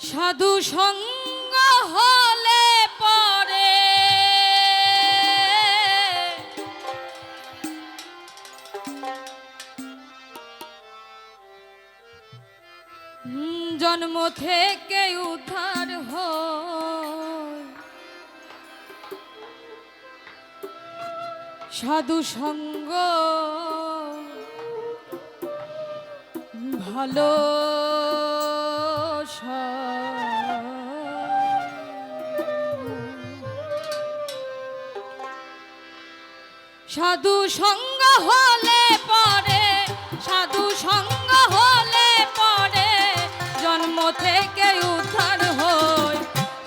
সাধু সঙ্গ হলে পরে। জন্ম থেকে উদ্ধার হয়। সাধু সঙ্গ ভালো সাধু সঙ্গ হলে পরে, সাধু সঙ্গ হলে পরে জন্ম থেকে উদ্ধার হয়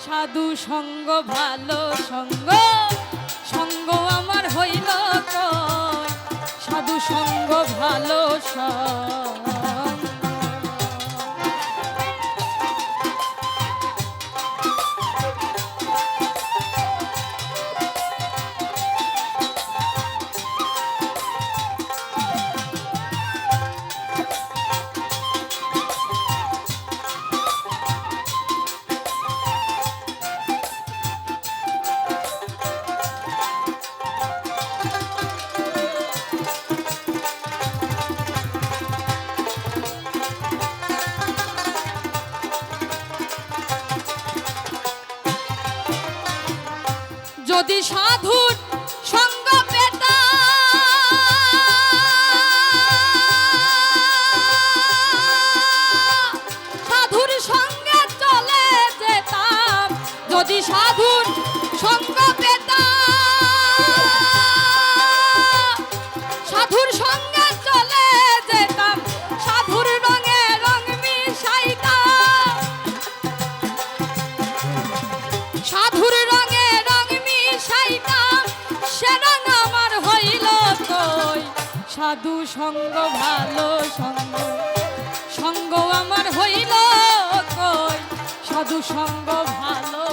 সাধু সঙ্গ, ভালো সঙ্গ সঙ্গ আমার হইল সাধু সঙ্গ, ভালো সঙ্গ। যদি সাধুর সাধু সঙ্গ ভালো সঙ্গ। সঙ্গ আমার হইল কই? সাধু সঙ্গ ভালো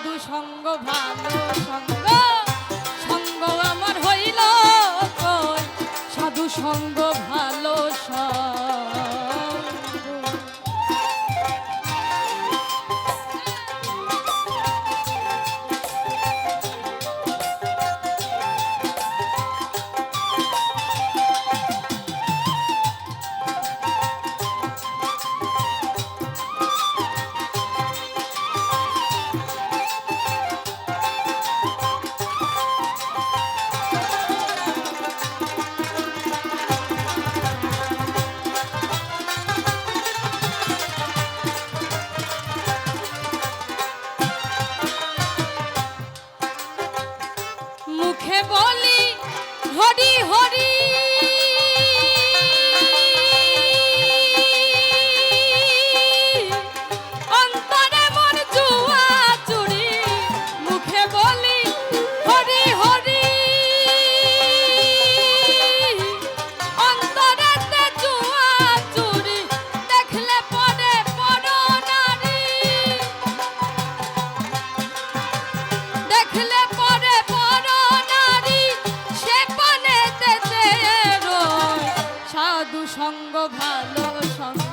সাধু সঙ্গ ভালো সঙ্গ। সাধু সঙ্গ ভালো সঙ্গ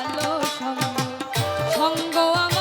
ভালো সঙ্গ সঙ্গ আমার